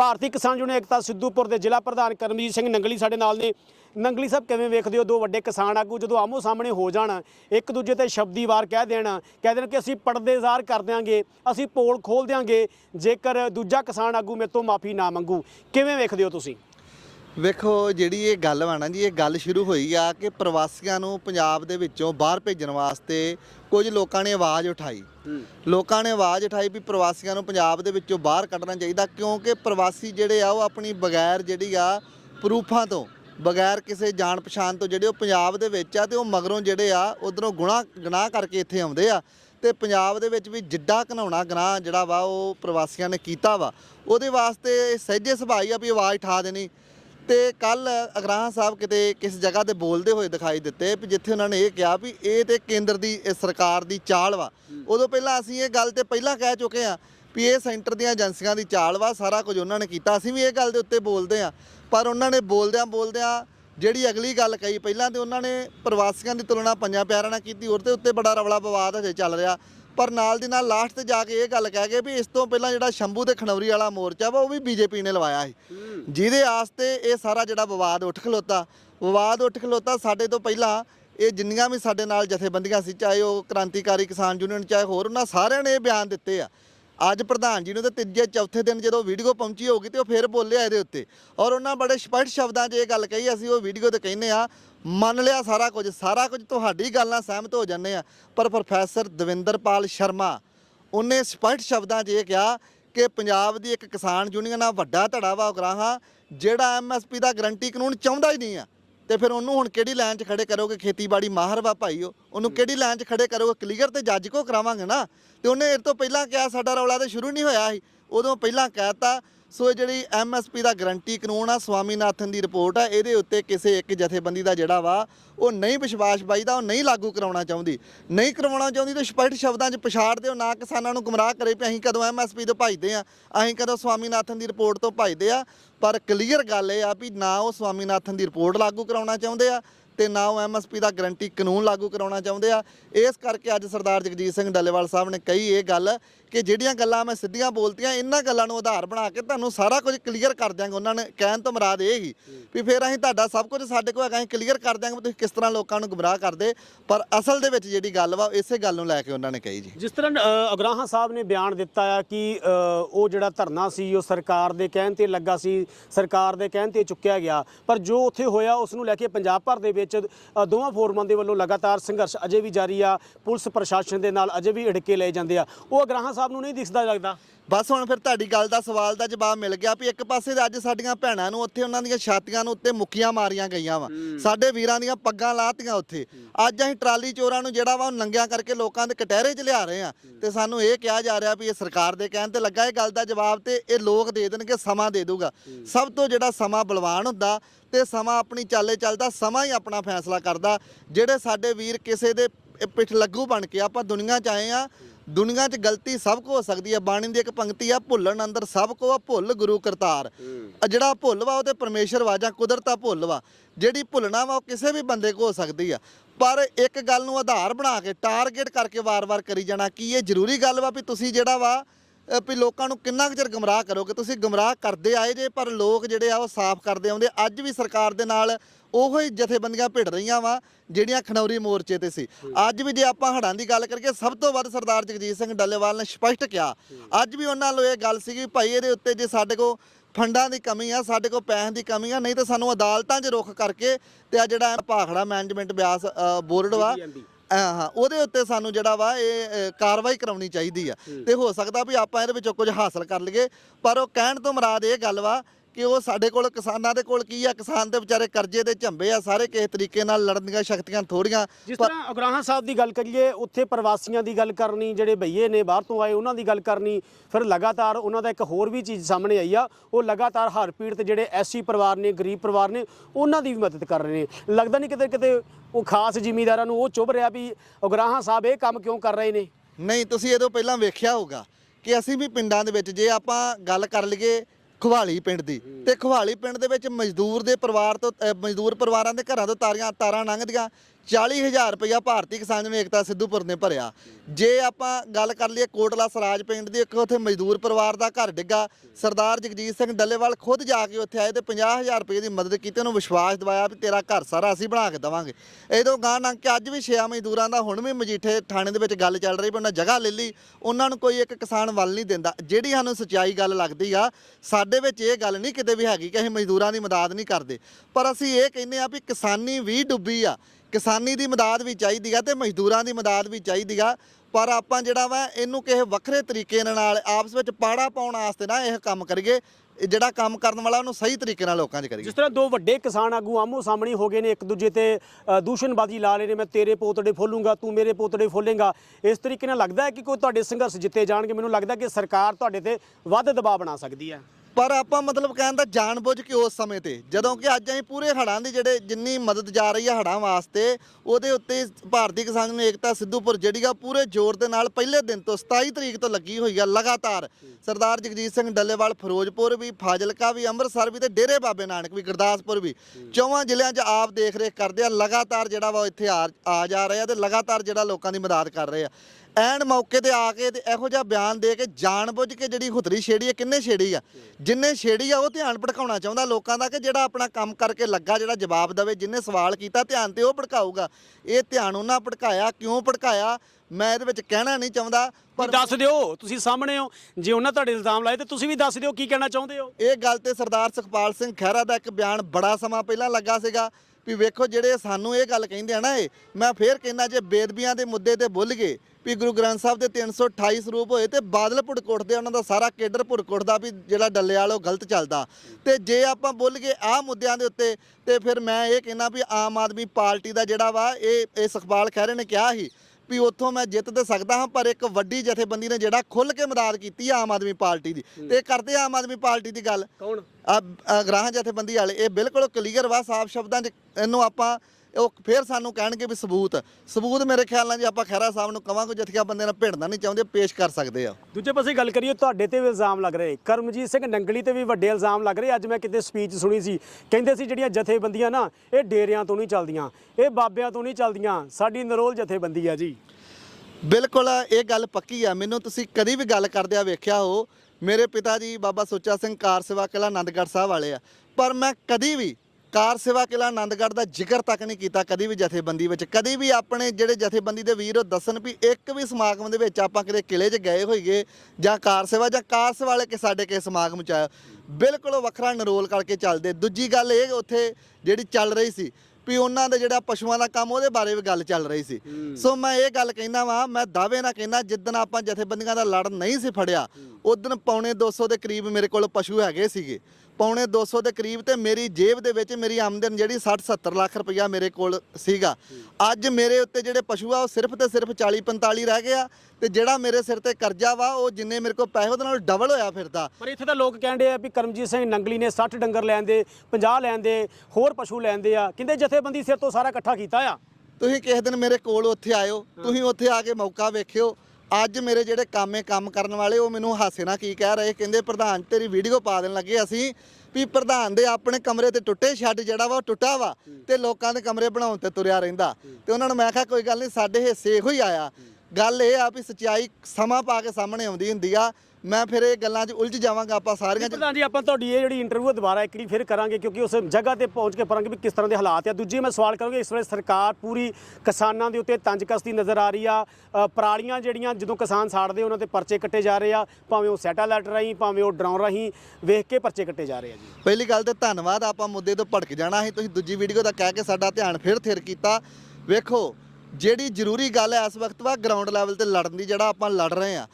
ਭਾਰਤੀ ਕਿਸਾਨ ਯੂਨੀਅਨ ਏਕਤਾ ਸਿੱਧੂਪੁਰ ਦੇ ਜ਼ਿਲ੍ਹਾ ਪ੍ਰਧਾਨ ਕਰਮਜੀਤ ਸਿੰਘ ਨੰਗਲੀ ਸਾਡੇ ਨਾਲ ਨੇ। ਨੰਗਲੀ ਸਾਹਿਬ, ਕਿਵੇਂ ਵੇਖਦੇ ਹੋ ਦੋ ਵੱਡੇ ਕਿਸਾਨ ਆਗੂ? ਜਦੋਂ ਆਮੋ ਸਾਹਮਣੇ ਹੋ ਜਾਣ, ਇੱਕ ਦੂਜੇ ਤੇ ਸ਼ਬਦੀ ਵਾਰ ਕਹਿ ਦੇਣ ਕਹਿ ਦੇਣ ਕਿ ਅਸੀਂ ਪਰਦੇਜ਼ਾਰ ਕਰ ਦਿਆਂਗੇ, ਅਸੀਂ ਪੋਲ ਖੋਲ ਦਿਆਂਗੇ, ਜੇਕਰ ਦੂਜਾ ਕਿਸਾਨ ਆਗੂ ਮੇਰੇ ਤੋਂ ਮਾਫੀ ਨਾ ਮੰਗੂ। ਕਿਵੇਂ ਵੇਖਦੇ ਹੋ ਤੁਸੀਂ? ਵੇਖੋ ਜਿਹੜੀ ਇਹ ਗੱਲ ਵਾ ਨਾ ਜੀ ਇਹ ਗੱਲ ਸ਼ੁਰੂ ਹੋਈ ਆ ਕਿ ਪ੍ਰਵਾਸੀਆਂ ਨੂੰ ਪੰਜਾਬ ਦੇ ਵਿੱਚੋਂ ਬਾਹਰ ਭੇਜਣ ਵਾਸਤੇ ਕੁਝ ਲੋਕਾਂ ਨੇ ਆਵਾਜ਼ ਉਠਾਈ। ਲੋਕਾਂ ਨੇ ਆਵਾਜ਼ ਉਠਾਈ ਵੀ ਪ੍ਰਵਾਸੀਆਂ ਨੂੰ ਪੰਜਾਬ ਦੇ ਵਿੱਚੋਂ ਬਾਹਰ ਕੱਢਣਾ ਚਾਹੀਦਾ ਕਿਉਂਕਿ ਪ੍ਰਵਾਸੀ ਜਿਹੜੇ ਆ ਉਹ ਆਪਣੀ ਬਗੈਰ ਜਿਹੜੀ ਆ ਪ੍ਰੂਫਾਂ ਤੋਂ ਬਗੈਰ ਕਿਸੇ ਜਾਣ ਪਛਾਣ ਤੋਂ ਜਿਹੜੇ ਉਹ ਪੰਜਾਬ ਦੇ ਵਿੱਚ ਆ ਤੇ ਉਹ ਮਗਰੋਂ ਜਿਹੜੇ ਆ ਉਧਰੋਂ ਗੁਨਾਹ ਗੁਨਾਹ ਕਰਕੇ ਇੱਥੇ ਆਉਂਦੇ ਆ ਤੇ ਪੰਜਾਬ ਦੇ ਵਿੱਚ ਵੀ ਜਿੱਡਾ ਘਨਾਉਣਾ ਗੁਨਾਹ ਜਿਹੜਾ ਵਾ ਉਹ ਪ੍ਰਵਾਸੀਆਂ ਨੇ ਕੀਤਾ ਵਾ। ਉਹਦੇ ਵਾਸਤੇ ਸਹਿਜੇ ਸੁਭਾਈ ਆ ਵੀ ਆਵਾਜ਼ ਉਠਾ ਦੇਣੀ। ਤੇ ਕੱਲ ਅਗਰਾਹਾਂ ਸਾਹਿਬ ਕਿਤੇ ਕਿਸ ਜਗ੍ਹਾ ਤੇ ਬੋਲਦੇ ਹੋਏ ਦਿਖਾਈ ਦਿੱਤੇ ਵੀ ਜਿੱਥੇ ਉਹਨਾਂ ਨੇ ਇਹ ਕਿਹਾ ਵੀ ਇਹ ਤੇ ਕੇਂਦਰ ਦੀ, ਇਹ ਸਰਕਾਰ ਦੀ ਚਾਲ ਵਾ। ਉਦੋਂ ਪਹਿਲਾਂ ਅਸੀਂ ਇਹ ਗੱਲ ਤੇ ਪਹਿਲਾਂ ਕਹਿ ਚੁੱਕੇ ਆ ਵੀ ਇਹ ਸੈਂਟਰ ਦੀਆਂ ਏਜੰਸੀਆਂ ਦੀ ਚਾਲ ਵਾ, ਸਾਰਾ ਕੁਝ ਉਹਨਾਂ ਨੇ ਕੀਤਾ। ਅਸੀਂ ਵੀ ਇਹ ਗੱਲ ਦੇ ਉੱਤੇ ਬੋਲਦੇ ਆ ਪਰ ਉਹਨਾਂ ਨੇ ਬੋਲਦਿਆਂ ਬੋਲਦਿਆਂ ਜਿਹੜੀ ਅਗਲੀ ਗੱਲ ਕਹੀ, ਪਹਿਲਾਂ ਤੇ ਉਹਨਾਂ ਨੇ ਪ੍ਰਵਾਸੀਆਂ ਦੀ ਤੁਲਨਾ ਪੰਜਾਂ ਪਿਆਰਾਂ ਨਾਲ ਕੀਤੀ, ਹੋਰ ਉਹਦੇ ਉੱਤੇ ਬੜਾ ਰਵਲਾ ਵਿਵਾਦ ਹਜੇ ਚੱਲ ਰਿਹਾ। ਪਰ ਨਾਲ ਦੀ ਨਾਲ ਲਾਸਟ ਤੇ ਜਾ ਕੇ ਇਹ ਗੱਲ ਕਹਿ ਗਏ ਵੀ ਇਸ ਤੋਂ ਪਹਿਲਾਂ ਜਿਹੜਾ ਸ਼ੰਭੂ ਤੇ ਖਨੌਰੀ ਵਾਲਾ ਮੋਰਚਾ ਵਾ ਉਹ ਵੀ ਬੀਜੇਪੀ ਨੇ ਲਵਾਇਆ ਸੀ। ਜਿਹਦੇ ਆਸਤੇ ਇਹ ਸਾਰਾ ਜਿਹੜਾ ਵਿਵਾਦ ਉੱਠ ਖਲੋਤਾ ਵਿਵਾਦ ਉੱਠ ਖਲੋਤਾ ਸਾਡੇ ਤੋਂ ਪਹਿਲਾਂ ਇਹ ਜਿੰਨੀਆਂ ਵੀ ਸਾਡੇ ਨਾਲ ਜਥੇਬੰਦੀਆਂ ਸੀ ਚਾਹੇ ਉਹ ਕ੍ਰਾਂਤੀਕਾਰੀ ਕਿਸਾਨ ਯੂਨੀਅਨ ਚਾਹੇ ਹੋਰ ਉਹਨਾਂ ਸਾਰਿਆਂ ਨੇ ਇਹ ਬਿਆਨ ਦਿੱਤੇ ਆ। ਅੱਜ ਪ੍ਰਧਾਨ ਜੀ ਨੂੰ ਤਾਂ ਤੀਜੇ, ਚੌਥੇ ਦਿਨ ਜਦੋਂ ਵੀਡੀਓ ਪਹੁੰਚੀ ਹੋਗੀ ਤੇ ਉਹ ਫਿਰ ਬੋਲਿਆ ਇਹਦੇ ਉੱਤੇ। ਔਰ ਉਹਨਾਂ ਬੜੇ ਸਪਸ਼ਟ ਸ਼ਬਦਾਂ 'ਚ ਇਹ ਗੱਲ ਕਹੀ, ਅਸੀਂ ਉਹ ਵੀਡੀਓ ਤੇ ਕਹਿੰਨੇ ਆ ਮੰਨ ਲਿਆ ਸਾਰਾ ਕੁਝ ਸਾਰਾ ਕੁਝ ਤੁਹਾਡੀ ਗੱਲ ਨਾਲ ਸਹਿਮਤ ਹੋ ਜਾਂਦੇ ਆ ਪਰ ਪ੍ਰੋਫੈਸਰ ਦਵਿੰਦਰਪਾਲ ਸ਼ਰਮਾ, ਉਹਨੇ ਸਪਸ਼ਟ ਸ਼ਬਦਾਂ 'ਚ ਇਹ ਕਿਹਾ ਕਿ ਪੰਜਾਬ ਦੀ ਇੱਕ ਕਿਸਾਨ ਯੂਨੀਅਨ ਨਾਲ ਵੱਡਾ ਧੜਾ ਵਾ ਉਗਰਾਹਾਂ, ਜਿਹੜਾ ਐਮਐਸਪੀ ਦਾ ਗਰੰਟੀ ਕਾਨੂੰਨ ਚਾਹੁੰਦਾ ਹੀ ਨਹੀਂ ਆ। ਤੇ ਫਿਰ ਉਹਨੂੰ ਹੁਣ ਕਿਹੜੀ ਲਾਈਨ 'ਚ ਖੜੇ ਕਰੋਗੇ ਖੇਤੀਬਾੜੀ ਮਾਹਰ ਵਾ ਭਾਈ ਉਹਨੂੰ ਕਿਹੜੀ ਲਾਈਨ 'ਚ ਖੜੇ ਕਰੋਗੇ? ਕਲੀਅਰ ਤੇ ਜੱਜ ਕੋ ਕਰਾਵਾਂਗੇ ਨਾ। ਤੇ ਉਹਨੇ ਇਹ ਤੋਂ ਪਹਿਲਾਂ ਕਿਹਾ ਸਾਡਾ ਰੌਲਾ ਤੇ ਸ਼ੁਰੂ ਨਹੀਂ ਹੋਇਆ ਸੀ। ਉਦੋਂ ਪਹਿਲਾਂ ਕਹਿਤਾ, ਸੋ ਇਹ ਜਿਹੜੀ ਐਮਐਸਪੀ ਦਾ ਗਰੰਟੀ ਕਾਨੂੰਨ ਆ, ਸਵਾਮੀਨਾਥਨ ਦੀ ਰਿਪੋਰਟ ਆ, ਇਹਦੇ ਉੱਤੇ ਕਿਸੇ ਇੱਕ ਜਥੇਬੰਦੀ ਦਾ ਜਿਹੜਾ ਵਾ, ਉਹ ਨਹੀਂ ਵਿਸ਼ਵਾਸ ਬਾਈਦਾ ਉਹ ਨਹੀਂ ਲਾਗੂ ਕਰਾਉਣਾ ਚਾਹੁੰਦੀ। ਨਹੀਂ ਕਰਵਾਉਣਾ ਚਾਹੁੰਦੀ ਤਾਂ ਸਪਸ਼ਟ ਸ਼ਬਦਾਂ 'ਚ ਪਛਾੜ ਦਿਓ, ਨਾ ਕਿਸਾਨਾਂ ਨੂੰ ਗੁੰਮਰਾਹ ਕਰੇ ਵੀ ਅਸੀਂ ਕਦੋਂ ਐਮਐਸਪੀ ਤੋਂ ਭਜਦੇ ਆ, ਅਸੀਂ ਕਦੋਂ ਸਵਾਮੀਨਾਥਨ ਦੀ ਰਿਪੋਰਟ ਤੋਂ ਭਜਦੇ ਆ। ਪਰ ਕਲੀਅਰ ਗੱਲ ਇਹ ਆ ਵੀ ਨਾ ਉਹ ਸਵਾਮੀਨਾਥਨ ਦੀ ਰਿਪੋਰਟ ਲਾਗੂ ਕਰਾਉਣਾ ਚਾਹੁੰਦੇ ਆ ਤੇ ਨਾ ਉਹ ਐਮਐਸਪੀ ਦਾ ਗਰੰਟੀ ਕਾਨੂੰਨ ਲਾਗੂ ਕਰਾਉਣਾ ਚਾਹੁੰਦੇ ਆ। ਇਸ ਕਰਕੇ ਅੱਜ ਸਰਦਾਰ ਜਗਜੀਤ ਸਿੰਘ ਡੱਲੇਵਾਲ ਸਾਹਿਬ ਨੇ ਕਹੀ ਇਹ ਗੱਲ ਕਿ ਜਿਹੜੀਆਂ ਗੱਲਾਂ ਮੈਂ ਸਿੱਧੀਆਂ ਬੋਲਤੀਆਂ, ਇਹਨਾਂ ਗੱਲਾਂ ਨੂੰ ਆਧਾਰ ਬਣਾ ਕੇ ਤੁਹਾਨੂੰ ਸਾਰਾ ਕੁਝ ਕਲੀਅਰ ਕਰ ਦਿਆਂਗੇ। ਉਹਨਾਂ ਨੇ ਕਹਿਣ ਤੋਂ ਮਰਾਦ ਇਹ ਹੀ ਵੀ ਫਿਰ ਅਸੀਂ ਤੁਹਾਡਾ ਸਭ ਕੁਝ ਸਾਡੇ ਕੋਲ ਹੈਗਾ, ਅਸੀਂ ਕਲੀਅਰ ਕਰ ਦਿਆਂਗੇ ਵੀ ਤੁਸੀਂ ਕਿਸ ਤਰ੍ਹਾਂ ਲੋਕਾਂ ਨੂੰ ਗੁੰਮਰਾਹ ਕਰਦੇ। ਪਰ ਅਸਲ ਦੇ ਵਿੱਚ ਜਿਹੜੀ ਗੱਲ ਵਾ ਉਹ ਇਸੇ ਗੱਲ ਨੂੰ ਲੈ ਕੇ ਉਹਨਾਂ ਨੇ ਕਹੀ ਜੀ। ਜਿਸ ਤਰ੍ਹਾਂ ਅਗਰਾਹਾਂ ਸਾਹਿਬ ਨੇ ਬਿਆਨ ਦਿੱਤਾ ਆ ਕਿ ਉਹ ਜਿਹੜਾ ਧਰਨਾ ਸੀ, ਉਹ ਸਰਕਾਰ ਦੇ ਕਹਿਣ ਤੇ ਲੱਗਾ ਸੀ, ਸਰਕਾਰ ਦੇ ਕਹਿਣ ਤੇ ਚੁੱਕਿਆ ਗਿਆ। ਪਰ ਜੋ ਉੱਥੇ ਹੋਇਆ, ਉਸ ਨੂੰ ਲੈ ਕੇ ਪੰਜਾਬ ਭਰ ਦੇ ਵਿੱਚ ਦੋਵਾਂ ਫੋਰਮਾਂ ਦੇ ਵੱਲੋਂ ਲਗਾਤਾਰ ਸੰਘਰਸ਼ ਅਜੇ ਵੀ ਜਾਰੀ ਆ। ਪੁਲਿਸ ਪ੍ਰਸ਼ਾਸਨ ਦੇ ਨਾਲ ਅਜੇ ਵੀ ਢਿੱਕੇ ਲਏ ਜਾਂਦੇ ਆ। ਉਹ ਅਗਰਾਹਾਂ ਸਾਹਿਬ ਨੂੰ ਨਹੀਂ ਦਿਖਦਾ ਲੱਗਦਾ। ਬਸ ਹੁਣ ਫਿਰ ਤੁਹਾਡੀ ਗੱਲ ਦਾ ਸਵਾਲ ਦਾ ਜਵਾਬ ਮਿਲ ਗਿਆ ਵੀ ਇੱਕ ਪਾਸੇ ਤਾਂ ਅੱਜ ਸਾਡੀਆਂ ਭੈਣਾਂ ਨੂੰ ਉੱਥੇ ਉਹਨਾਂ ਦੀਆਂ ਛਾਤੀਆਂ ਨੂੰ ਉੱਤੇ ਮੁੱਕੀਆਂ ਮਾਰੀਆਂ ਗਈਆਂ ਵਾ। ਸਾਡੇ ਵੀਰਾਂ ਦੀਆਂ ਪੱਗਾਂ ਲਾਤੀਆਂ ਉੱਥੇ। ਅੱਜ ਅਸੀਂ ਟਰਾਲੀ ਚੋਰਾਂ ਨੂੰ ਜਿਹੜਾ ਵਾ ਉਹ ਨੰਗਿਆਂ ਕਰਕੇ ਲੋਕਾਂ ਦੇ ਕਟਹਿਰੇ 'ਚ ਲਿਆ ਰਹੇ ਆ ਤੇ ਸਾਨੂੰ ਇਹ ਕਿਹਾ ਜਾ ਰਿਹਾ ਵੀ ਇਹ ਸਰਕਾਰ ਦੇ ਕਹਿਣ ਤੇ ਲੱਗਾ ਇਹ ਗੱਲ ਦਾ ਜਵਾਬ ਤੇ ਇਹ ਲੋਕ ਦੇ ਦੇਣਗੇ ਸਮਾਂ ਦੇ ਦੂਗਾ ਸਭ ਤੋਂ ਜਿਹੜਾ ਸਮਾਂ ਬਲਵਾਨ ਹੁੰਦਾ ਤੇ ਸਮਾਂ ਆਪਣੀ ਚਾਲੇ ਚੱਲਦਾ ਸਮਾਂ ਹੀ ਆਪਣਾ ਫੈਸਲਾ ਕਰਦਾ। ਜਿਹੜੇ ਸਾਡੇ ਵੀਰ ਕਿਸੇ ਦੇ ਪਿੱਠ ਲੱਗੂ ਬਣ ਕੇ ਆਪਾਂ ਦੁਨੀਆ 'ਚ ਆਏ ਆ ਦੁਨੀਆ 'ਚ ਗਲਤੀ ਸਭ ਕੋ ਹੋ ਸਕਦੀ ਹੈ ਬਾਣੀ ਦੀ ਇੱਕ ਪੰਕਤੀ ਆ ਭੁੱਲਣ ਅੰਦਰ ਸਭ ਕੋ ਆ ਭੁੱਲ ਗੁਰੂ ਕਰਤਾਰ। ਆ ਜਿਹੜਾ ਭੁੱਲ ਵਾ ਉਹ ਤੇ ਪਰਮੇਸ਼ਰ ਵਾ ਜਾਂ ਕੁਦਰਤ ਦਾ ਭੁੱਲ ਵਾ ਜਿਹੜੀ ਭੁੱਲਣਾ ਵਾ ਉਹ ਕਿਸੇ ਵੀ ਬੰਦੇ ਕੋ ਹੋ ਸਕਦੀ ਆ। ਪਰ ਇੱਕ ਗੱਲ ਨੂੰ ਆਧਾਰ ਬਣਾ ਕੇ ਟਾਰਗੇਟ ਕਰਕੇ ਵਾਰ-ਵਾਰ ਕਰੀ ਜਾਣਾ ਕੀ ਇਹ ਜ਼ਰੂਰੀ ਗੱਲ ਵਾ ਵੀ ਤੁਸੀਂ ਜਿਹੜਾ ਵਾ ਅ, ਵੀ ਲੋਕਾਂ ਨੂੰ ਕਿੰਨਾ ਕੁ ਚਿਰ ਗੁੰਮਰਾਹ ਕਰੋਗੇ ਤੁਸੀਂ ਗੁੰਮਰਾਹ ਕਰਦੇ ਆਏ ਜੇ ਪਰ ਲੋਕ ਜਿਹੜੇ ਆ ਉਹ ਸਾਫ਼ ਕਰਦੇ ਆਉਂਦੇ। ਅੱਜ ਵੀ ਸਰਕਾਰ ਦੇ ਨਾਲ ਉਹੋ ਹੀ ਜਥੇਬੰਦੀਆਂ ਭਿੜ ਰਹੀਆਂ ਵਾ ਜਿਹੜੀਆਂ ਖਨੌਰੀ ਮੋਰਚੇ ਤੇ ਸੀ। ਅੱਜ ਵੀ ਜੇ ਆਪਾਂ ਹੜ੍ਹਾਂ ਦੀ ਗੱਲ ਕਰੀਏ ਸਭ ਤੋਂ ਵੱਧ ਸਰਦਾਰ ਜਗਜੀਤ ਸਿੰਘ ਡੱਲੇਵਾਲ ਨੇ ਸਪਸ਼ਟ ਕਿਹਾ। ਅੱਜ ਵੀ ਉਹਨਾਂ ਨੂੰ ਇਹ ਗੱਲ ਸੀਗੀ ਭਾਈ ਇਹਦੇ ਉੱਤੇ ਜੇ ਸਾਡੇ ਕੋਲ ਫੰਡਾਂ ਦੀ ਕਮੀ ਆ ਸਾਡੇ ਕੋਲ ਪੈਸਿਆਂ ਦੀ ਕਮੀ ਆ ਨਹੀਂ ਤਾਂ ਸਾਨੂੰ ਅਦਾਲਤਾਂ 'ਚ ਰੁੱਖ ਕਰਕੇ ਤੇ ਆ ਜਿਹੜਾ ਭਾਖੜਾ ਮੈਨੇਜਮੈਂਟ ਬਿਆਸ ਅ, ਬੋਰਡ ਵਾ BBMB ਹਾਂ ਹਾਂ ਉਹਦੇ ਉੱਤੇ ਸਾਨੂੰ ਜਿਹੜਾ ਵਾ ਇਹ ਅ, ਕਾਰਵਾਈ ਕਰਾਉਣੀ ਚਾਹੀਦੀ ਆ। ਤੇ ਹੋ ਸਕਦਾ ਵੀ ਆਪਾਂ ਇਹਦੇ ਵਿੱਚੋਂ ਕੁਝ ਹਾਸਲ ਕਰ ਲਈਏ ਪਰ ਉਹ ਕਹਿਣ ਤੋਂ ਮੁਰਾਦ ਇਹ ਗੱਲ ਵਾ ਕਿ ਉਹ ਸਾਡੇ ਕੋਲ ਕਿਸਾਨਾਂ ਦੇ ਕੋਲ ਕੀ ਆ? ਕਿਸਾਨ ਦੇ ਵਿਚਾਰੇ ਕਰਜ਼ੇ ਦੇ ਝੰਬੇ ਆ ਸਾਰੇ ਕਿਸੇ ਤਰੀਕੇ ਨਾਲ ਲੜਨ ਦੀਆਂ ਸ਼ਕਤੀਆਂ ਥੋੜੀਆਂ ਜਿਸ ਤਰ੍ਹਾਂ ਅਗਰਾਹਾਂ ਸਾਹਿਬ ਦੀ ਗੱਲ ਕਰੀਏ ਉੱਥੇ ਪ੍ਰਵਾਸੀਆਂ ਦੀ ਗੱਲ ਕਰਨੀ ਜਿਹੜੇ ਭਈਏ ਨੇ ਬਾਹਰ ਤੋਂ ਆਏ ਉਹਨਾਂ ਦੀ ਗੱਲ ਕਰਨੀ ਫਿਰ ਲਗਾਤਾਰ ਉਹਨਾਂ ਦਾ ਇੱਕ ਹੋਰ ਵੀ ਚੀਜ਼ ਸਾਹਮਣੇ ਆਈ ਆ ਉਹ ਲਗਾਤਾਰ ਹਰ ਪੀੜਤ ਜਿਹੜੇ ਐਸਸੀ ਪਰਿਵਾਰ ਨੇ ਗਰੀਬ ਪਰਿਵਾਰ ਨੇ ਉਹਨਾਂ ਦੀ ਵੀ ਮਦਦ ਕਰ ਰਹੇ ਨੇ। ਲੱਗਦਾ ਨਹੀਂ ਕਿਤੇ ਕਿਤੇ ਉਹ ਖਾਸ ਜ਼ਿਮੀਂਦਾਰਾਂ ਨੂੰ ਉਹ ਚੁੱਭ ਰਿਹਾ ਵੀ ਅਗਰਾਹਾਂ ਸਾਹਿਬ ਇਹ ਕੰਮ ਕਿਉਂ ਕਰ ਰਹੇ ਨੇ? ਨਹੀਂ ਤੁਸੀਂ ਇਹਦੋਂ ਪਹਿਲਾਂ ਵੇਖਿਆ ਹੋਊਗਾ ਕਿ ਅਸੀਂ ਵੀ ਪਿੰਡਾਂ ਦੇ ਵਿੱਚ ਜੇ ਆਪਾਂ ਗੱਲ ਕਰ ਲਈਏ ਖਵਾਲੀ ਪਿੰਡ ਦੀ। ਤੇ ਖਵਾਲੀ ਪਿੰਡ ਦੇ ਵਿੱਚ ਮਜ਼ਦੂਰ ਦੇ ਪਰਿਵਾਰ ਤੋਂ ਅ, ਮਜ਼ਦੂਰ ਪਰਿਵਾਰਾਂ ਦੇ ਘਰਾਂ ਤੋਂ ਤਾਰੀਆਂ ਤਾਰਾਂ ਲੰਘਦੀਆਂ। 40000 ਰੁਪਇਆ ਭਾਰਤੀ ਕਿਸਾਨ ਯੂਨੀਅਨ ਏਕਤਾ ਸਿੱਧੂਪੁਰ ਨੇ ਭਰਿਆ। ਜੇ ਆਪਾਂ ਗੱਲ ਕਰ ਲਈਏ ਕੋਟਲਾ ਸਰਾਜ ਪਿੰਡ ਦੀ, ਇੱਕ ਉੱਥੇ ਮਜ਼ਦੂਰ ਪਰਿਵਾਰ ਦਾ ਘਰ ਡਿੱਗਾ। ਸਰਦਾਰ ਜਗਜੀਤ ਸਿੰਘ ਡੱਲੇਵਾਲ ਖੁਦ ਜਾ ਕੇ ਉੱਥੇ ਆਏ ਤੇ 50000 ਰੁਪਏ ਦੀ ਮਦਦ ਕੀਤੀ, ਉਹਨੂੰ ਵਿਸ਼ਵਾਸ ਦਿਵਾਇਆ ਵੀ ਤੇਰਾ ਘਰ ਸਾਰਾ ਅਸੀਂ ਬਣਾ ਕੇ ਦੇਵਾਂਗੇ। ਇਹਦੋਂ ਗਾਂ ਲੰਘ ਕੇ ਅੱਜ ਵੀ ਛੇ ਮਜ਼ਦੂਰਾਂ ਦਾ ਹੁਣ ਵੀ ਮਜੀਠੇ ਥਾਣੇ ਦੇ ਵਿੱਚ ਗੱਲ ਚੱਲ ਰਹੀ ਵੀ ਉਹਨਾਂ ਜਗ੍ਹਾ ਲੈ ਲਈ। ਉਹਨਾਂ ਨੂੰ ਕੋਈ ਇੱਕ ਕਿਸਾਨ ਵੱਲ ਨਹੀਂ ਦਿੰਦਾ। ਜਿਹੜੀ ਸਾਨੂੰ ਸੱਚਾਈ ਗੱਲ ਲੱਗਦੀ ਆ, ਸਾਡੇ ਵਿੱਚ ਇਹ ਗੱਲ ਨਹੀਂ ਕਿਤੇ ਵੀ ਹੈਗੀ ਕਿ ਅਸੀਂ ਮਜ਼ਦੂਰਾਂ ਦੀ ਮਦਦ ਨਹੀਂ ਕਰਦੇ। ਪਰ ਅਸੀਂ ਇਹ ਕਹਿੰਦੇ ਆ ਵੀ ਕਿਸਾਨੀ ਵੀ ਡੁੱਬੀ ਆ। ਕਿਸਾਨੀ ਦੀ ਮਦਦ ਵੀ ਚਾਹੀਦੀ ਆ ਤੇ ਮਜ਼ਦੂਰਾਂ ਦੀ ਮਦਦ ਵੀ ਚਾਹੀਦੀ ਆ। ਪਰ ਆਪਾਂ ਜਿਹੜਾ ਵਾ, ਇਹਨੂੰ ਕਿਸੇ ਵੱਖਰੇ ਤਰੀਕੇ ਨਾਲ ਆਪਸ ਵਿੱਚ ਪਾੜਾ ਪਾਉਣ ਵਾਸਤੇ ਨਾ ਇਹ ਕੰਮ ਕਰੀਏ। ਜਿਹੜਾ ਕੰਮ ਕਰਨ ਵਾਲਾ, ਉਹਨੂੰ ਸਹੀ ਤਰੀਕੇ ਨਾਲ ਲੋਕਾਂ 'ਚ ਕਰੀਏ। ਜਿਸ ਤਰ੍ਹਾਂ ਦੋ ਵੱਡੇ ਕਿਸਾਨ ਆਗੂ ਆਮੋ ਸਾਹਮਣੇ ਹੋ ਗਏ ਨੇ, ਇੱਕ ਦੂਜੇ ਤੇ ਦੂਸ਼ਣਬਾਜ਼ੀ ਲਾ ਰਹੇ ਨੇ, ਮੈਂ ਤੇਰੇ ਪੋਤੜੇ ਫੋਲੂੰਗਾ, ਤੂੰ ਮੇਰੇ ਪੋਤੜੇ ਫੋਲੇਂਗਾ। ਇਸ ਤਰੀਕੇ ਨਾਲ ਲੱਗਦਾ ਹੈ ਕਿ ਕੋਈ ਤੁਹਾਡੇ ਸੰਘਰਸ਼ ਜਿੱਤੇ ਜਾਣਗੇ। ਮੈਨੂੰ ਲੱਗਦਾ ਕਿ ਸਰਕਾਰ ਤੁਹਾਡੇ ਤੇ ਵੱਧ ਦਬਾਅ ਬਣਾ ਸਕਦੀ ਹੈ। ਪਰ ਆਪਾਂ ਮਤਲਬ ਕਹਿਣ ਦਾ ਜਾਣਬੁੱਝ ਕੇ ਉਸ ਸਮੇਂ ਤੇ, ਜਦੋਂ ਕਿ ਅੱਜ ਅਸੀਂ ਪੂਰੇ ਹੜਾਂ ਦੀ ਜਿਹੜੇ ਜਿੰਨੀ ਮਦਦ ਜਾ ਰਹੀ ਆ ਹੜਾਂ ਵਾਸਤੇ, ਉਹਦੇ ਉੱਤੇ ਭਾਰਤੀ ਕਿਸਾਨ ਯੂਨੀਅਨ ਏਕਤਾ ਸਿੱਧੂਪੁਰ ਜਿਹੜੀ ਆ ਪੂਰੇ ਜ਼ੋਰ ਦੇ ਨਾਲ ਪਹਿਲੇ ਦਿਨ ਤੋਂ 27 ਤਰੀਕ ਤੋਂ ਲੱਗੀ ਹੋਈ ਆ ਲਗਾਤਾਰ। ਸਰਦਾਰ ਜਗਜੀਤ ਸਿੰਘ ਡੱਲੇਵਾਲ ਫਿਰੋਜ਼ਪੁਰ ਵੀ, ਫਾਜ਼ਿਲਕਾ ਵੀ, ਅੰਮ੍ਰਿਤਸਰ ਵੀ ਤੇ ਡੇਰੇ ਬਾਬੇ ਨਾਨਕ ਵੀ, ਗੁਰਦਾਸਪੁਰ ਵੀ, ਚੌਵਾਂ ਜ਼ਿਲ੍ਹਿਆਂ 'ਚ ਆਪ ਦੇਖ ਰੇਖ ਕਰਦੇ ਆ, ਲਗਾਤਾਰ ਜਿਹੜਾ ਵਾ ਇੱਥੇ ਆ ਆ ਜਾ ਰਹੇ ਆ ਤੇ ਲਗਾਤਾਰ ਜਿਹੜਾ ਲੋਕਾਂ ਦੀ ਮਦਦ ਕਰ ਰਹੇ ਆ। ਐਨ ਮੌਕੇ ਤੇ ਆ ਕੇ ਤੇ ਇਹੋ ਜਿਹਾ ਬਿਆਨ ਦੇ ਕੇ ਜਾਣਬੁੱਝ ਕੇ ਜਿਹੜੀ ਹੁਤਰੀ ਛੇੜੀ ਹੈ ਕਿੰਨੇ ਛੇੜੀ ਆ? ਜਿੰਨੇ ਛੇੜੀ ਆ ਉਹ ਧਿਆਨ ਭਟਕਾਉਣਾ ਚਾਹੁੰਦਾ ਲੋਕਾਂ ਦਾ ਕਿ ਜਿਹੜਾ ਆਪਣਾ ਕੰਮ ਕਰਕੇ ਲੱਗਾ ਜਿਹੜਾ ਜਵਾਬ ਦੇਵੇ ਜਿੰਨੇ ਸਵਾਲ ਕੀਤਾ ਧਿਆਨ ਤੇ ਉਹ ਭਟਕਾਊਗਾ ਇਹ ਧਿਆਨ ਉਹਨਾਂ ਭਟਕਾਇਆ ਕਿਉਂ ਭਟਕਾਇਆ ਮੈਂ ਇਹਦੇ ਵਿੱਚ ਕਹਿਣਾ ਨਹੀਂ ਚਾਹੁੰਦਾ ਪਰ ਦੱਸ ਦਿਓ ਤੁਸੀਂ ਸਾਹਮਣੇ ਹੋ। ਜੇ ਉਹਨਾਂ ਤੁਹਾਡੇ ਇਲਜ਼ਾਮ ਲਾਏ ਤੇ ਤੁਸੀਂ ਵੀ ਦੱਸ ਦਿਓ ਕੀ ਕਹਿਣਾ ਚਾਹੁੰਦੇ ਹੋ। ਇਹ ਗੱਲ ਤੇ ਸਰਦਾਰ ਸੁਖਪਾਲ ਸਿੰਘ ਖਹਿਰਾ ਦਾ ਇੱਕ ਬਿਆਨ ਬੜਾ ਸਮਾਂ ਪਹਿਲਾਂ ਲੱਗਾ ਸੀਗਾ ਵੀ ਵੇਖੋ ਜਿਹੜੇ ਸਾਨੂੰ ਇਹ ਗੱਲ ਕਹਿੰਦੇ ਆ ਨਾ ਇਹ ਮੈਂ ਫੇਰ ਕਹਿੰਦਾ ਜੇ ਬੇਦਬੀਆਂ ਦੇ ਮੁੱਦੇ ਤੇ ਭੁੱਲ ਗਏ ਵੀ ਗੁਰੂ ਗ੍ਰੰਥ ਸਾਹਿਬ ਦੇ 328 ਸਰੂਪ ਹੋਏ ਤੇ ਬਾਦਲ ਪੁੜਕੁੱਟ ਦੇ ਉਹਨਾਂ ਦਾ ਸਾਰਾ ਕੇਡਰ ਪੁੜਕੁੱਟ ਦਾ ਵੀ ਜਿਹੜਾ ਡੱਲੇ ਵਾਲੋ ਗਲਤ ਚੱਲਦਾ। ਤੇ ਜੇ ਆਪਾਂ ਭੁੱਲ ਗਏ ਆਹ ਮੁੱਦਿਆਂ ਦੇ ਉੱਤੇ ਤੇ ਫਿਰ ਮੈਂ ਇਹ ਕਹਿੰਦਾ ਵੀ ਆਮ ਆਦਮੀ ਪਾਰਟੀ ਦਾ ਜਿਹੜਾ ਵਾ ਇਹ ਇਹ ਸੁਖਪਾਲ ਖਹਿਰੇ ਨੇ ਕਿਹਾ ਸੀ ਵੀ ਉੱਥੋਂ ਮੈਂ ਜਿੱਤ ਤੇ ਸਕਦਾ ਹਾਂ ਪਰ ਇੱਕ ਵੱਡੀ ਜਥੇਬੰਦੀ ਨੇ ਜਿਹੜਾ ਖੁੱਲ ਕੇ ਮਦਦ ਕੀਤੀ ਆ ਆਮ ਆਦਮੀ ਪਾਰਟੀ ਦੀ। ਤੇ ਇਹ ਕਰਦੇ ਆ ਆਮ ਆਦਮੀ ਪਾਰਟੀ ਦੀ ਗੱਲ। ਕੌਣ? ਆ ਗ੍ਰਾਹਾਂ ਜਥੇਬੰਦੀ ਵਾਲੇ ਇਹ ਬਿਲਕੁਲ ਕਲੀਅਰ ਵਾ ਸਾਫ਼ ਸ਼ਬਦਾਂ 'ਚ ਇਹਨੂੰ ਆਪਾਂ ਉਹ ਫੇਰ ਸਾਨੂੰ ਕਹਿਣਗੇ ਵੀ ਸਬੂਤ ਸਬੂਤ ਮੇਰੇ ਖਿਆਲ ਨਾਲ ਜੇ ਆਪਾਂ ਖਹਿਰਾ ਸਾਹਿਬ ਨੂੰ ਕਵਾਂਗੇ ਜਥੀਆ ਬੰਦੇ ਨਾਲ ਭਿੜਨਾ ਨਹੀਂ ਚਾਹੁੰਦੇ ਪੇਸ਼ ਕਰ ਸਕਦੇ ਆ। ਦੂਜੇ ਪਾਸੇ ਗੱਲ ਕਰੀਏ ਤੁਹਾਡੇ ਤੇ ਵੀ ਇਲਜ਼ਾਮ ਲੱਗ ਰਹੇ। ਕਰਮਜੀਤ ਸਿੰਘ ਨੰਗਲੀ ਤੇ ਵੀ ਵੱਡੇ ਇਲਜ਼ਾਮ ਲੱਗ ਰਹੇ। ਅੱਜ ਮੈਂ ਕਿਤੇ ਸਪੀਚ ਸੁਣੀ ਸੀ। ਕਹਿੰਦੇ ਸੀ ਜਿਹੜੀਆਂ ਜਥੇਬੰਦੀਆਂ ਨਾ ਇਹ ਡੇਰਿਆਂ ਤੋਂ ਨਹੀਂ ਚੱਲਦੀਆਂ ਇਹ ਬਾਬਿਆਂ ਤੋਂ ਨਹੀਂ ਚੱਲਦੀਆਂ। ਸਾਡੀ ਨਰੋਲ ਜਥੇਬੰਦੀ ਆ ਜੀ। ਬਿਲਕੁਲ ਇਹ ਗੱਲ ਪੱਕੀ ਆ। ਮੈਨੂੰ ਤੁਸੀਂ ਕਦੀ ਵੀ ਗੱਲ ਕਰਦਿਆਂ ਵੇਖਿਆ ਹੋ ਮੇਰੇ ਪਿਤਾ ਜੀ ਬਾਬਾ ਸੁੱਚਾ ਸਿੰਘ ਕਾਰ ਸੇਵਾ ਕਿਲਾ ਆਨੰਦਗੜ੍ਹ ਸਾਹਿਬ ਵਾਲੇ ਆ। ਪਰ ਮੈਂ ਕਦੀ ਵੀ ਕਾਰ ਸੇਵਾ ਕਿਲਾ ਆਨੰਦਗੜ੍ਹ ਦਾ ਜ਼ਿਕਰ ਤੱਕ ਨਹੀਂ ਕੀਤਾ ਕਦੀ ਵੀ ਜਥੇਬੰਦੀ ਵਿੱਚ। ਕਦੀ ਵੀ ਆਪਣੇ ਜਿਹੜੇ ਜਥੇਬੰਦੀ ਦੇ ਵੀਰ ਉਹ ਦੱਸਣ ਵੀ ਇੱਕ ਵੀ ਸਮਾਗਮ ਦੇ ਵਿੱਚ ਆਪਾਂ ਕਿਤੇ ਕਿਲੇ 'ਚ ਗਏ ਹੋਈਏ ਜਾਂ ਕਾਰ ਸੇਵਾ ਜਾਂ ਕਾਰ ਸੇਵਾ ਵਾਲੇ ਕਿ ਸਾਡੇ ਕੇ ਸਮਾਗਮ 'ਚ ਆਇਆ ਬਿਲਕੁਲ ਵੱਖਰਾ ਨਰੋਲ ਕਰਕੇ ਚੱਲਦੇ। ਦੂਜੀ ਗੱਲ ਇਹ ਉੱਥੇ ਜਿਹੜੀ ਚੱਲ ਰਹੀ ਸੀ ਵੀ ਉਹਨਾਂ ਦੇ ਜਿਹੜਾ ਪਸ਼ੂਆਂ ਦਾ ਕੰਮ ਉਹਦੇ ਬਾਰੇ ਵੀ ਗੱਲ ਚੱਲ ਰਹੀ ਸੀ। ਸੋ ਮੈਂ ਇਹ ਗੱਲ ਕਹਿੰਦਾ ਵਾਂ ਮੈਂ ਦਾਅਵੇ ਨਾਲ ਕਹਿੰਦਾ ਜਿੱਦਣ ਆਪਾਂ ਜਥੇਬੰਦੀਆਂ ਦਾ ਲੜ ਨਹੀਂ ਸੀ ਫੜਿਆ ਉਦੋਂ ਪੌਣੇ 200 ਦੇ ਕਰੀਬ ਮੇਰੇ ਕੋਲ ਪਸ਼ੂ ਹੈਗੇ ਸੀਗੇ। ਪੌਣੇ 200 ਦੇ ਕਰੀਬ ਤੇ ਮੇਰੀ ਜੇਬ ਦੇ ਵਿੱਚ ਮੇਰੀ ਆਮਦਨ ਜਿਹੜੀ 60 70 ਲੱਖ ਰੁਪਈਆ ਮੇਰੇ ਕੋਲ ਸੀਗਾ। ਅੱਜ ਮੇਰੇ ਉੱਤੇ ਜਿਹੜੇ ਪਸ਼ੂ ਆ ਉਹ ਸਿਰਫ ਤੇ ਸਿਰਫ 40 45 ਰਹਿ ਗਏ ਆ ਤੇ ਜਿਹੜਾ ਮੇਰੇ ਸਿਰ ਤੇ ਕਰਜ਼ਾ ਵਾ ਉਹ ਜਿੰਨੇ ਮੇਰੇ ਕੋਲ ਪੈਸੇ ਉਹਦੇ ਨਾਲ ਡਬਲ ਹੋਇਆ ਫਿਰਦਾ। ਪਰ ਇੱਥੇ ਤਾਂ ਲੋਕ ਕਹਿੰਦੇ ਆ ਵੀ ਕਰਮਜੀਤ ਸਿੰਘ ਨੰਗਲੀ ਨੇ 60 ਡੰਗਰ ਲੈਣ ਦੇ 50 ਲੈਣ ਦੇ ਹੋਰ ਪਸ਼ੂ ਲੈਣ ਦੇ ਆ। ਕਹਿੰਦੇ ਜਥੇਬੰਦੀ ਸਿਰ ਤੋਂ ਸਾਰਾ ਇਕੱਠਾ ਕੀਤਾ ਆ? ਤੁਸੀਂ ਕਿਸੇ ਦਿਨ ਮੇਰੇ ਕੋਲ ਉੱਥੇ ਆਇਓ ਤੁਸੀਂ ਉੱਥੇ ਆ ਕੇ ਮੌਕਾ ਵੇਖਿਓ। ਅੱਜ ਮੇਰੇ ਜਿਹੜੇ ਕਾਮੇ ਕੰਮ ਕਰਨ ਵਾਲੇ, ਉਹ ਮੈਨੂੰ ਹਾਸੇ ਨਾਲ ਕੀ ਕਹਿ ਰਹੇ? ਕਹਿੰਦੇ, ਪ੍ਰਧਾਨ, ਤੇਰੀ ਵੀਡੀਓ ਪਾ ਦੇਣ ਲੱਗੇ ਅਸੀਂ ਵੀ ਪ੍ਰਧਾਨ ਦੇ ਆਪਣੇ ਕਮਰੇ ਤੇ ਟੁੱਟੇ ਛੱਡ ਜਿਹੜਾ ਵਾ, ਉਹ ਟੁੱਟਾ ਵਾ ਤੇ ਲੋਕਾਂ ਦੇ ਕਮਰੇ ਬਣਾਉਣ ਤੇ ਤੁਰਿਆ ਰਹਿੰਦਾ। ਤੇ ਉਹਨਾਂ ਨੂੰ ਮੈਂ ਕਿਹਾ, ਕੋਈ ਗੱਲ ਨਹੀਂ, ਸਾਡੇ ਹਿੱਸੇ ਇਹੋ ਹੀ ਆਇਆ। ਗੱਲ ਇਹ ਆ ਵੀ ਸਚਾਈ ਸਮਾਂ ਪਾ ਕੇ ਸਾਹਮਣੇ ਆਉਂਦੀ ਹੁੰਦੀ ਆ। ਮੈਂ ਫਿਰ ਇਹ ਗੱਲਾਂ 'ਚ ਉਲਝ ਜਾਵਾਂਗਾ ਆਪਾਂ ਸਾਰੀਆਂ 'ਚ। ਪ੍ਰਧਾਨ ਜੀ ਆਪਾਂ ਤੁਹਾਡੀ ਇਹ ਜਿਹੜੀ ਇੰਟਰਵਿਊ ਦੁਬਾਰਾ ਇੱਕ ਵਾਰੀ ਫਿਰ ਕਰਾਂਗੇ ਕਿਉਂਕਿ ਉਸ ਜਗ੍ਹਾ ਤੇ ਪਹੁੰਚ ਕੇ ਪੜਾਂਗੇ ਵੀ ਕਿਸ ਤਰ੍ਹਾਂ ਦੇ ਹਾਲਾਤ ਆ। ਦੂਜੀ ਮੈਂ ਸਵਾਲ ਕਰਾਂਗਾ ਇਸ ਵੇਲੇ ਸਰਕਾਰ ਪੂਰੀ ਕਿਸਾਨਾਂ ਦੇ ਉੱਤੇ ਤੰਜ ਕੱਸਦੀ ਨਜ਼ਰ ਆ ਰਹੀ ਆ। ਅ, ਪਰਾਲੀਆਂ ਜਿਹੜੀਆਂ ਜਦੋਂ ਕਿਸਾਨ ਸਾੜਦੇ ਉਹਨਾਂ ਤੇ ਪਰਚੇ ਕੱਟੇ ਜਾ ਰਹੇ ਆ। ਭਾਵੇਂ ਉਹ ਸੈਟੇਲਾਈਟ ਰਾਹੀਂ ਭਾਵੇਂ ਉਹ ਡਰੋਨ ਰਾਹੀਂ ਵੇਖ ਕੇ ਪਰਚੇ ਕੱਟੇ ਜਾ ਰਹੇ ਆ ਜੀ। ਪਹਿਲੀ ਗੱਲ ਤੇ ਧੰਨਵਾਦ ਆਪਾਂ ਮੁੱਦੇ ਤੋਂ ਭੜਕ ਜਾਣਾ ਸੀ। ਤੁਸੀਂ ਦੂਜੀ ਵੀਡੀਓ ਦਾ ਕਹਿ ਕੇ ਸਾਡਾ ਧਿਆਨ ਫਿਰ ਥਿਰ ਕੀਤਾ। ਵੇਖੋ ਜਿਹੜੀ ਜ਼ਰੂਰੀ ਗੱਲ ਹੈ ਇਸ ਵਕਤ ਵਾ ਗਰਾਊਂਡ ਲੈਵਲ ਤੇ ਲੜਨ ਦੀ ਜਿਹੜਾ ਆਪਾਂ ਲੜ ਰਹੇ ਆ।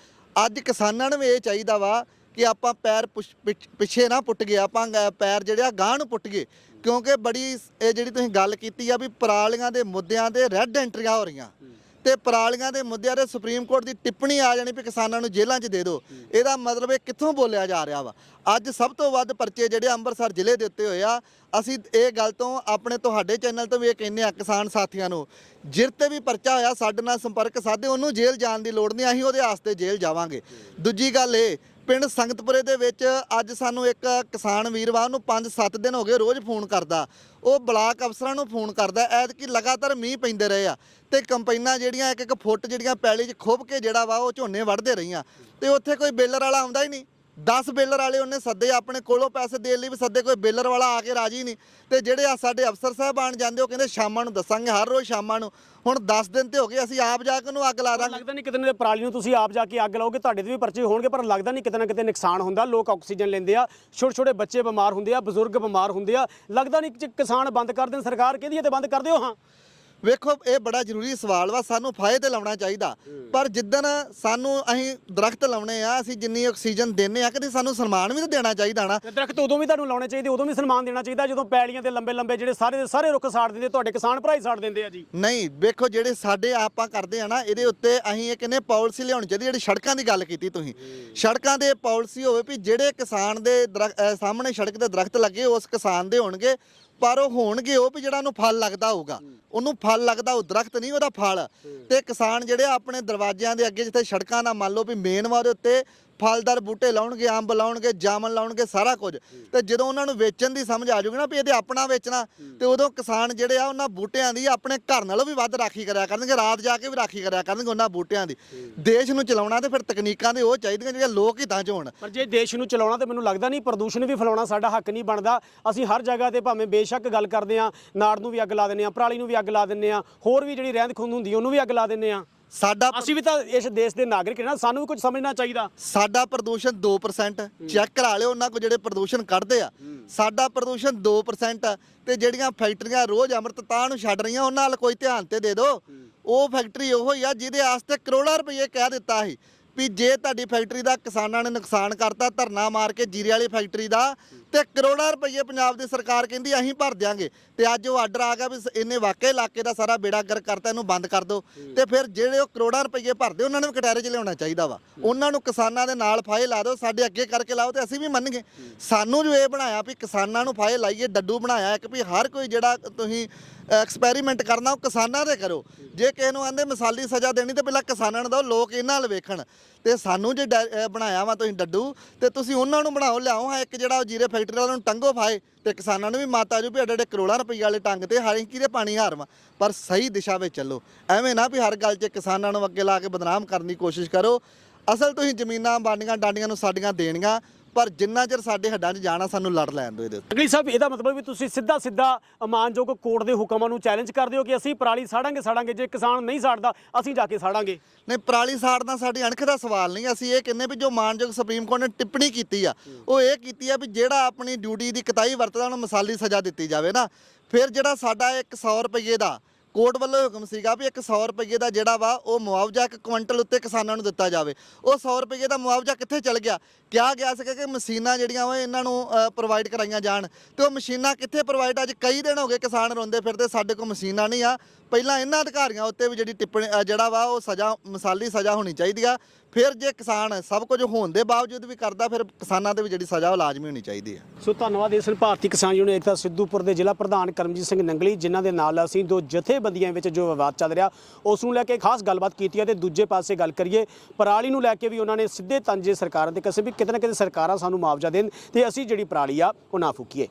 ਅੱਜ ਕਿਸਾਨਾਂ ਨੂੰ ਇਹ ਚਾਹੀਦਾ ਵਾ ਕਿ ਆਪਾਂ ਪੈਰ ਪੁੱਛ- ਪਿੱਛੇ ਨਾ ਪੁੱਟ ਗਏ, ਆਪਾਂ ਪੈਰ ਜਿਹੜੇ ਆ ਗਾਂਹ ਨੂੰ ਪੁੱਟ ਗਏ। ਕਿਉਂਕਿ ਬੜੀ ਇਹ ਜਿਹੜੀ ਤੁਸੀਂ ਗੱਲ ਕੀਤੀ ਆ ਵੀ ਪਰਾਲੀਆਂ ਦੇ ਮੁੱਦਿਆਂ ਤੇ ਰੈੱਡ ਐਂਟਰੀਆਂ ਹੋ ਰਹੀਆਂ। ਤੇ ਪਰਾਲੀਆਂ ਦੇ ਮੁੱਦਿਆਂ ਤੇ ਸੁਪਰੀਮ ਕੋਰਟ ਦੀ ਟਿੱਪਣੀ ਆ ਜਾਣੀ ਵੀ ਕਿਸਾਨਾਂ ਨੂੰ ਜੇਲ੍ਹਾਂ 'ਚ ਦੇ ਦਿਓ। ਇਹਦਾ ਮਤਲਬ ਇਹ ਕਿੱਥੋਂ ਬੋਲਿਆ ਜਾ ਰਿਹਾ ਵਾ? ਅੱਜ ਸਭ ਤੋਂ ਵੱਧ ਪਰਚੇ ਜਿਹੜੇ ਅੰਮ੍ਰਿਤਸਰ ਜ਼ਿਲ੍ਹੇ ਦੇ ਉੱਤੇ ਹੋਏ ਆ। ਅਸੀਂ ਇਹ ਗੱਲ ਤੋਂ ਆਪਣੇ ਤੁਹਾਡੇ ਚੈਨਲ ਤੋਂ ਵੀ ਇਹ ਕਹਿੰਦੇ ਆ ਕਿਸਾਨ ਸਾਥੀਆਂ ਨੂੰ, ਜਿਰ ਤੇ ਵੀ ਪਰਚਾ ਹੋਇਆ, ਸਾਡੇ ਨਾਲ ਸੰਪਰਕ ਸਾਧੇ, ਉਹਨੂੰ ਜੇਲ੍ਹ ਜਾਣ ਦੀ ਲੋੜ ਨਹੀਂ, ਅਸੀਂ ਉਹਦੇ ਵਾਸਤੇ ਜੇਲ੍ਹ ਜਾਵਾਂਗੇ। ਦੂਜੀ ਗੱਲ ਇਹ ਪਿੰਡ ਸੰਗਤਪੁਰੇ ਦੇ ਵਿੱਚ ਅੱਜ ਸਾਨੂੰ ਇੱਕ ਕਿਸਾਨ ਵੀਰ ਵਾ, ਉਹਨੂੰ 5-7 ਦਿਨ ਹੋ ਗਏ ਰੋਜ਼ ਫੋਨ ਕਰਦਾ। ਉਹ ਬਲਾਕ ਅਫਸਰਾਂ ਨੂੰ ਫੋਨ ਕਰਦਾ, ਐਤਕੀ ਲਗਾਤਾਰ ਮੀਂਹ ਪੈਂਦੇ ਰਹੇ ਆ ਤੇ ਕੰਪਾਈਨਾਂ ਜਿਹੜੀਆਂ ਇੱਕ ਇੱਕ ਫੁੱਟ ਜਿਹੜੀਆਂ ਪੈਲੀ 'ਚ ਖੋਭ ਕੇ ਜਿਹੜਾ ਵਾ, ਉਹ ਝੋਨੇ ਵੱਢਦੇ ਰਹੀਆਂ। ਤੇ ਉੱਥੇ ਕੋਈ ਬੇਲਰ ਵਾਲਾ ਆਉਂਦਾ ਹੀ ਨਹੀਂ। 10 ਬੇਲਰ ਵਾਲੇ ਉਹਨੇ ਸੱਦੇ ਆਪਣੇ ਕੋਲੋਂ ਪੈਸੇ ਦੇਣ ਲਈ ਵੀ ਸੱਦੇ ਕੋਈ ਬੇਲਰ ਵਾਲਾ ਆ ਕੇ ਰਾਜੀ ਨਹੀਂ। ਤੇ ਜਿਹੜੇ ਆ ਸਾਡੇ ਅਫਸਰ ਸਾਹਿਬਾਨ ਜਾਂਦੇ ਉਹ ਕਹਿੰਦੇ ਸ਼ਾਮਾਂ ਨੂੰ ਦੱਸਾਂਗੇ ਹਰ ਰੋਜ਼ ਸ਼ਾਮਾਂ ਨੂੰ। ਹੁਣ 10 ਦਿਨ ਤੇ ਹੋ ਗਏ ਅਸੀਂ ਆਪ ਜਾ ਕੇ ਉਹਨੂੰ ਅੱਗ ਲਾ ਦਾਂਗੇ। ਲੱਗਦਾ ਨਹੀਂ ਕਿਤੇ ਨਾ ਕਿਤੇ ਪਰਾਲੀ ਨੂੰ ਤੁਸੀਂ ਆਪ ਜਾ ਕੇ ਅੱਗ ਲਾਓਗੇ ਤੁਹਾਡੇ ਤੇ ਵੀ ਪਰਚੇ ਹੋਣਗੇ ਪਰ ਲੱਗਦਾ ਨਹੀਂ ਕਿਤੇ ਨਾ ਕਿਤੇ ਨੁਕਸਾਨ ਹੁੰਦਾ। ਲੋਕ ਆਕਸੀਜਨ ਲੈਂਦੇ ਆ ਛੋਟੇ ਛੋਟੇ ਬੱਚੇ ਬਿਮਾਰ ਹੁੰਦੇ ਆ ਬਜ਼ੁਰਗ ਬਿਮਾਰ ਹੁੰਦੇ ਆ। ਲੱਗਦਾ ਨਹੀਂ ਕਿ ਕਿਸਾਨ ਬੰਦ ਕਰ ਦੇਣ ਸਰਕਾਰ ਕਹਿੰਦੀ ਹੈ ਤੇ ਬੰਦ ਕਰ ਦਿਓ ਹਾਂ। ਵੇਖੋ ਇਹ ਬੜਾ ਜ਼ਰੂਰੀ ਸਵਾਲ ਵਾ ਸਾਨੂੰ ਫਾਇਦੇ ਤੇ ਲਾਉਣਾ ਚਾਹੀਦਾ। ਪਰ ਜਿੱਦਣ ਸਾਨੂੰ ਅਸੀਂ ਦਰਖਤ ਲਾਉਣੇ ਆ ਅਸੀਂ ਜਿੰਨੀ ਆਕਸੀਜਨ ਦਿੰਨੇ ਆ ਕਦੇ ਸਾਨੂੰ ਸਨਮਾਨ ਵੀ ਤਾਂ ਦੇਣਾ ਚਾਹੀਦਾ ਨਾ। ਤੇ ਦਰਖਤ ਉਦੋਂ ਵੀ ਤੁਹਾਨੂੰ ਲਾਉਣੇ ਚਾਹੀਦੇ ਉਦੋਂ ਵੀ ਸਨਮਾਨ ਦੇਣਾ ਚਾਹੀਦਾ ਜਦੋਂ ਪੈਲੀਆਂ ਦੇ ਲੰਬੇ ਲੰਬੇ ਜਿਹੜੇ ਸਾਰੇ ਦੇ ਸਾਰੇ ਰੁੱਖ ਸਾੜ ਦਿੰਦੇ ਤੁਹਾਡੇ ਕਿਸਾਨ ਭਰਾ ਹੀ ਸਾੜ ਦਿੰਦੇ ਆ ਜੀ। ਨਹੀਂ ਵੇਖੋ ਜਿਹੜੇ ਸਾਡੇ ਆਪਾਂ ਕਰਦੇ ਆ ਨਾ ਇਹਦੇ ਉੱਤੇ ਅਸੀਂ ਇਹ ਕਹਿੰਦੇ ਪਾਲਿਸੀ ਲਿਆਉਣੀ ਚਾਹੀਦੀ ਜਿਹੜੀ ਸੜਕਾਂ ਦੀ ਗੱਲ ਕੀਤੀ ਤੁਸੀਂ। ਸੜਕਾਂ ਦੇ ਪਾਲਿਸੀ ਹੋਵੇ ਵੀ ਜਿਹੜੇ ਕਿਸਾਨ ਦੇ ਸਾਹਮਣੇ ਸੜਕ ਤੇ ਦਰਖਤ ਲੱਗੇ ਉਸ ਕਿਸਾਨ ਦੇ ਹੋਣਗੇ। ਪਰ ਉਹ ਹੋਣਗੇ ਉਹ ਵੀ ਜਿਹੜਾ ਉਹਨੂੰ ਫਲ ਲੱਗਦਾ ਹੋਊਗਾ। ਉਹਨੂੰ ਫਲ ਲੱਗਦਾ ਉਹ ਦਰਖਤ ਨਹੀਂ ਉਹਦਾ ਫਲ। ਤੇ ਕਿਸਾਨ ਜਿਹੜੇ ਆਪਣੇ ਦਰਵਾਜ਼ਿਆਂ ਦੇ ਅੱਗੇ ਜਿੱਥੇ ਸੜਕਾਂ ਦਾ ਮੰਨ ਲਓ ਵੀ ਮੇਨ ਵਾ ਉਹਦੇ ਉੱਤੇ ਫਲਦਾਰ ਬੂਟੇ ਲਾਉਣਗੇ ਅੰਬ ਲਾਉਣਗੇ ਜਾਮਨ ਲਾਉਣਗੇ ਸਾਰਾ ਕੁਝ। ਤੇ ਜਦੋਂ ਉਹਨਾਂ ਨੂੰ ਵੇਚਣ ਦੀ ਸਮਝ ਆ ਜਾਊਗੀ ਨਾ ਵੀ ਇਹਦੇ ਆਪਣਾ ਵੇਚਣਾ ਤੇ ਉਦੋਂ ਕਿਸਾਨ ਜਿਹੜੇ ਆ ਉਹਨਾਂ ਬੂਟਿਆਂ ਦੀ ਆਪਣੇ ਘਰ ਨਾਲੋਂ ਵੀ ਵੱਧ ਰਾਖੀ ਕਰਿਆ ਕਰਨਗੇ ਰਾਤ ਜਾ ਕੇ ਵੀ ਰਾਖੀ ਕਰਿਆ ਕਰਨਗੇ ਉਹਨਾਂ ਬੂਟਿਆਂ ਦੀ। ਦੇਸ਼ ਨੂੰ ਚਲਾਉਣਾ ਤੇ ਫਿਰ ਤਕਨੀਕਾਂ ਦੇ ਉਹ ਚਾਹੀਦੀਆਂ ਜਿਹੜੀਆਂ ਲੋਕ ਹਿੱਤਾਂ 'ਚ ਹੋਣ। ਪਰ ਜੇ ਦੇਸ਼ ਨੂੰ ਚਲਾਉਣਾ ਤੇ ਮੈਨੂੰ ਲੱਗਦਾ ਨਹੀਂ ਪ੍ਰਦੂਸ਼ਣ ਵੀ ਫੈਲਾਉਣਾ ਸਾਡਾ ਹੱਕ ਨਹੀਂ ਬਣਦਾ। ਅਸੀਂ ਹਰ ਜਗ੍ਹਾ ਤੇ ਭਾਵੇਂ ਬੇਸ਼ੱਕ ਗੱਲ ਕਰਦੇ ਆ ਨਾੜ ਨੂੰ ਵੀ ਅੱਗ ਲਾ ਦਿੰਨੇ ਆ ਪਰਾਲੀ ਨੂੰ ਵੀ ਅੱਗ ਲਾ ਦਿੰਨੇ ਆ ਹੋਰ ਵੀ ਜਿਹੜੀ ਰਹਿੰਦ ਖੂੰਦ ਹੁੰਦੀ ਉਹਨੂੰ ਵੀ ਅੱਗ ਲਾ ਦਿੰਨੇ ਆ ਸਾਡਾ ਅਸੀਂ ਵੀ ਤਾਂ ਇਸ ਦੇਸ਼ ਦੇ ਨਾਗਰਿਕ ਨਾ ਸਾਨੂੰ ਵੀ ਕੁਝ ਸਮਝਣਾ ਚਾਹੀਦਾ। ਸਾਡਾ ਪ੍ਰਦੂਸ਼ਣ 2% ਚੈੱਕ ਕਰਾ ਲਿਓ ਉਹਨਾਂ ਕੋ ਜਿਹੜੇ ਪ੍ਰਦੂਸ਼ਣ ਕੱਢਦੇ ਆ। ਸਾਡਾ ਪ੍ਰਦੂਸ਼ਣ 2% ਆ ਤੇ ਜਿਹੜੀਆਂ ਫੈਕਟਰੀਆਂ ਰੋਜ਼ ਅੰਮ੍ਰਿਤਤਾ ਨੂੰ ਛੱਡ ਰਹੀਆਂ ਉਹਨਾਂ ਵੱਲ ਕੋਈ ਧਿਆਨ ਤੇ ਦੇ ਦਿਓ। ਉਹ ਫੈਕਟਰੀ ਉਹੋ ਹੀ ਆ ਜਿਹਦੇ ਵਾਸਤੇ ਕਰੋੜਾਂ ਰੁਪਏ ਕਹਿ ਦਿੱਤਾ ਸੀ। ਵੀ ਜੇ ਤੁਹਾਡੀ ਫੈਕਟਰੀ ਦਾ ਕਿਸਾਨਾਂ ਨੇ ਨੁਕਸਾਨ ਕਰਤਾ ਧਰਨਾ ਮਾਰ ਕੇ ਜੀਰੇ ਵਾਲੀ ਫੈਕਟਰੀ ਦਾ ਤੇ ਕਰੋੜਾਂ ਰੁਪਏ ਪੰਜਾਬ ਦੀ ਸਰਕਾਰ ਕਹਿੰਦੀ ਅਸੀਂ ਭਰ ਦਿਆਂਗੇ। ਤੇ ਅੱਜ ਉਹ ਆਰਡਰ ਆ ਗਿਆ ਵੀ ਇਹਨੇ ਵਾਕਈ ਇਲਾਕੇ ਦਾ ਸਾਰਾ ਬੇੜਾ ਗਰ ਕਰਤਾ ਇਹਨੂੰ ਬੰਦ ਕਰ ਦਿਓ। ਤੇ ਫਿਰ ਜਿਹੜੇ ਉਹ ਕਰੋੜਾਂ ਰੁਪਏ ਭਰਦੇ ਉਹਨਾਂ ਨੂੰ ਵੀ ਕਟਾਰੇ 'ਚ ਲਿਆਉਣਾ ਚਾਹੀਦਾ ਵਾ। ਉਹਨਾਂ ਨੂੰ ਕਿਸਾਨਾਂ ਦੇ ਨਾਲ ਫਾਇਲ ਲਾ ਦਿਓ ਸਾਡੇ ਅੱਗੇ ਕਰਕੇ ਲਾਓ ਤੇ ਅਸੀਂ ਵੀ ਮੰਨਾਂਗੇ। ਸਾਨੂੰ ਜੋ ਇਹ ਬਣਾਇਆ ਵੀ ਕਿਸਾਨਾਂ ਨੂੰ ਫਾਇਲ ਲਾਈਏ ਡੱਡੂ ਬਣਾਇਆ ਇੱਕ ਵੀ ਹਰ ਕੋਈ ਜਿਹੜਾ ਤੁਸੀਂ ਐਕਸਪੈਰੀਮੈਂਟ ਕਰਨਾ, ਉਹ ਕਿਸਾਨਾਂ ਦੇ ਕਰੋ। ਜੇ ਕਿਸੇ ਨੂੰ ਆਂਦੇ ਮਿਸਾਲੀ ਸਜ਼ਾ ਦੇਣੀ, ਤੇ ਪਹਿਲਾਂ ਕਿਸਾਨਾਂ ਨੂੰ ਦਿਓ, ਲੋਕ ਇਹਨਾਂ ਨਾਲ ਵੇਖਣ। ਤੇ ਸਾਨੂੰ ਜੇ ਡੈ- ਬਣਾਇਆ ਵਾ ਤੁਸੀਂ ਡੱਡੂ, ਤੇ ਤੁਸੀਂ ਉਹਨਾਂ ਨੂੰ ਬਣਾਓ, ਲਿਆਓ ਹਾਂ, ਇੱਕ ਜਿਹੜਾ ਉਹ ਜੀਰੇ ਫੈਕਟਰੀ ਵਾਲਿਆਂ ਨੂੰ ਟੰਗੋ ਫਾਏ, ਤੇ ਕਿਸਾਨਾਂ ਨੂੰ ਵੀ ਮਾਤਾ ਜੂ ਵੀ ਅੱਡੇ ਅੱਡੇ ਕਰੋੜਾਂ ਰੁਪਏ ਵਾਲੇ ਟੰਗ ਤੇ, ਹਾਰੇ ਕਿਹਦੇ ਪਾਣੀ ਹਾਰਵਾ ਪਰ ਸਹੀ ਦਿਸ਼ਾ ਵਿੱਚ ਚੱਲੋ। ਐਵੇਂ ਨਾ ਵੀ ਹਰ ਗੱਲ 'ਚ ਕਿਸਾਨਾਂ ਨੂੰ ਅੱਗੇ ਲਾ ਕੇ ਬਦਨਾਮ ਕਰਨ ਦੀ ਕੋਸ਼ਿਸ਼ ਕਰੋ। ਅਸਲ ਤੁਸੀਂ ਜ਼ਮੀਨਾਂ, ਬਾਂਡੀਆਂ, ਡਾਂਡੀਆਂ ਨੂੰ ਸਾਡੀਆਂ ਦੇਣੀਆਂ ਪਰ ਜਿੰਨਾ ਚਿਰ ਸਾਡੇ ਹੱਡਾਂ 'ਚ ਜਾਣਾ ਸਾਨੂੰ ਲੜ ਲੈਣ ਦਿਓ ਇਹਦੇ ਉੱਤੇ। ਅਗਲੀ ਸਾਹਿਬ ਇਹਦਾ ਮਤਲਬ ਵੀ ਤੁਸੀਂ ਸਿੱਧਾ ਸਿੱਧਾ ਮਾਨਯੋਗ ਕੋਰਟ ਦੇ ਹੁਕਮਾਂ ਨੂੰ ਚੈਲੰਜ ਕਰਦੇ ਹੋ ਕਿ ਅਸੀਂ ਪਰਾਲੀ ਸਾੜਾਂਗੇ ਸਾੜਾਂਗੇ। ਜੇ ਕਿਸਾਨ ਨਹੀਂ ਸਾੜਦਾ ਅਸੀਂ ਜਾ ਕੇ ਸਾੜਾਂਗੇ। ਨਹੀਂ ਪਰਾਲੀ ਸਾੜਨਾ ਸਾਡੀ ਅਣਖ ਦਾ ਸਵਾਲ ਨਹੀਂ ਅਸੀਂ ਇਹ ਕਹਿੰਦੇ ਵੀ ਜੋ ਮਾਨਯੋਗ ਸੁਪਰੀਮ ਕੋਰਟ ਨੇ ਟਿੱਪਣੀ ਕੀਤੀ ਆ ਉਹ ਇਹ ਕੀਤੀ ਆ ਵੀ ਜਿਹੜਾ ਆਪਣੀ ਡਿਊਟੀ ਦੀ ਕਤਾਈ ਵਰਤਦਾ ਉਹਨੂੰ ਮਿਸਾਲੀ ਸਜ਼ਾ ਦਿੱਤੀ ਜਾਵੇ ਨਾ। ਫਿਰ ਜਿਹੜਾ ਸਾਡਾ 100 ਰੁਪਏ ਦਾ ਕੋਰਟ ਵੱਲੋਂ ਹੁਕਮ ਸੀਗਾ ਵੀ ਇੱਕ 100 ਰੁਪਏ ਦਾ ਜਿਹੜਾ ਵਾ, ਉਹ ਮੁਆਵਜ਼ਾ ਇੱਕ ਕੁਇੰਟਲ ਉੱਤੇ ਕਿਸਾਨਾਂ ਨੂੰ ਦਿੱਤਾ ਜਾਵੇ। ਉਹ 100 ਰੁਪਏ ਦਾ ਮੁਆਵਜ਼ਾ ਕਿੱਥੇ ਚਲ ਗਿਆ? ਕਿਹਾ ਗਿਆ ਸੀਗਾ ਕਿ ਮਸ਼ੀਨਾਂ ਜਿਹੜੀਆਂ ਵਾ, ਇਹਨਾਂ ਨੂੰ ਪ੍ਰੋਵਾਈਡ ਕਰਾਈਆਂ ਜਾਣ। ਤੇ ਉਹ ਮਸ਼ੀਨਾਂ ਕਿੱਥੇ ਪ੍ਰੋਵਾਈਡ ਅੱਜ ਕਈ ਦਿਨ ਹੋ ਗਏ ਕਿਸਾਨ ਰੋਂਦੇ ਫਿਰਦੇ, ਸਾਡੇ ਕੋਲ ਮਸ਼ੀਨਾਂ ਨਹੀਂ ਆ। ਪਹਿਲਾਂ ਇਹਨਾਂ ਅਧਿਕਾਰੀਆਂ ਉੱਤੇ ਵੀ ਜਿਹੜੀ ਟਿੱਪਣੀ ਅ, ਜਿਹੜਾ ਵਾ ਉਹ ਸਜ਼ਾ ਮਸਾਲੀ ਸਜ਼ਾ ਹੋਣੀ ਚਾਹੀਦੀ ਆ। ਫਿਰ ਜੇ ਕਿਸਾਨ ਸਭ ਕੁਝ ਹੋਣ ਦੇ ਬਾਵਜੂਦ ਵੀ ਕਰਦਾ ਫਿਰ ਕਿਸਾਨਾਂ ਤੇ ਵੀ ਜਿਹੜੀ ਸਜ਼ਾ ਉਹ ਲਾਜ਼ਮੀ ਹੋਣੀ ਚਾਹੀਦੀ ਆ। ਸੋ ਧੰਨਵਾਦ ਇਸ ਲਈ ਭਾਰਤੀ ਕਿਸਾਨ ਯੂਨੀਅਨ ਏਕਤਾ ਸਿੱਧੂਪੁਰ ਦੇ ਜ਼ਿਲ੍ਹਾ ਪ੍ਰਧਾਨ ਕਰਮਜੀਤ ਸਿੰਘ ਨੰਗਲੀ ਜਿਨ੍ਹਾਂ ਦੇ ਨਾਲ ਅਸੀਂ ਦੋ ਜਥੇਬੰਦੀਆਂ ਵਿੱਚ ਜੋ ਵਿਵਾਦ ਚੱਲ ਰਿਹਾ ਉਸ ਨੂੰ ਲੈ ਕੇ ਖਾਸ ਗੱਲਬਾਤ ਕੀਤੀ ਹੈ ਤੇ ਦੂਜੇ ਪਾਸੇ ਗੱਲ ਕਰੀਏ ਪਰਾਲੀ ਨੂੰ ਲੈ ਕੇ ਵੀ ਉਹਨਾਂ ਨੇ ਸਿੱਧੇ ਤੰਜੇ ਸਰਕਾਰਾਂ ਤੇ ਕਸੇ ਵੀ ਕਿਤੇ ਨਾ ਕਿਤੇ ਸਰਕਾਰਾਂ ਸਾਨੂੰ ਮੁਆਵਜ਼ਾ ਦੇਣ ਤੇ ਅਸੀਂ ਜਿਹੜੀ ਪਰਾਲੀ ਆ ਉਹ ਨਾ ਫੂਕੀਏ।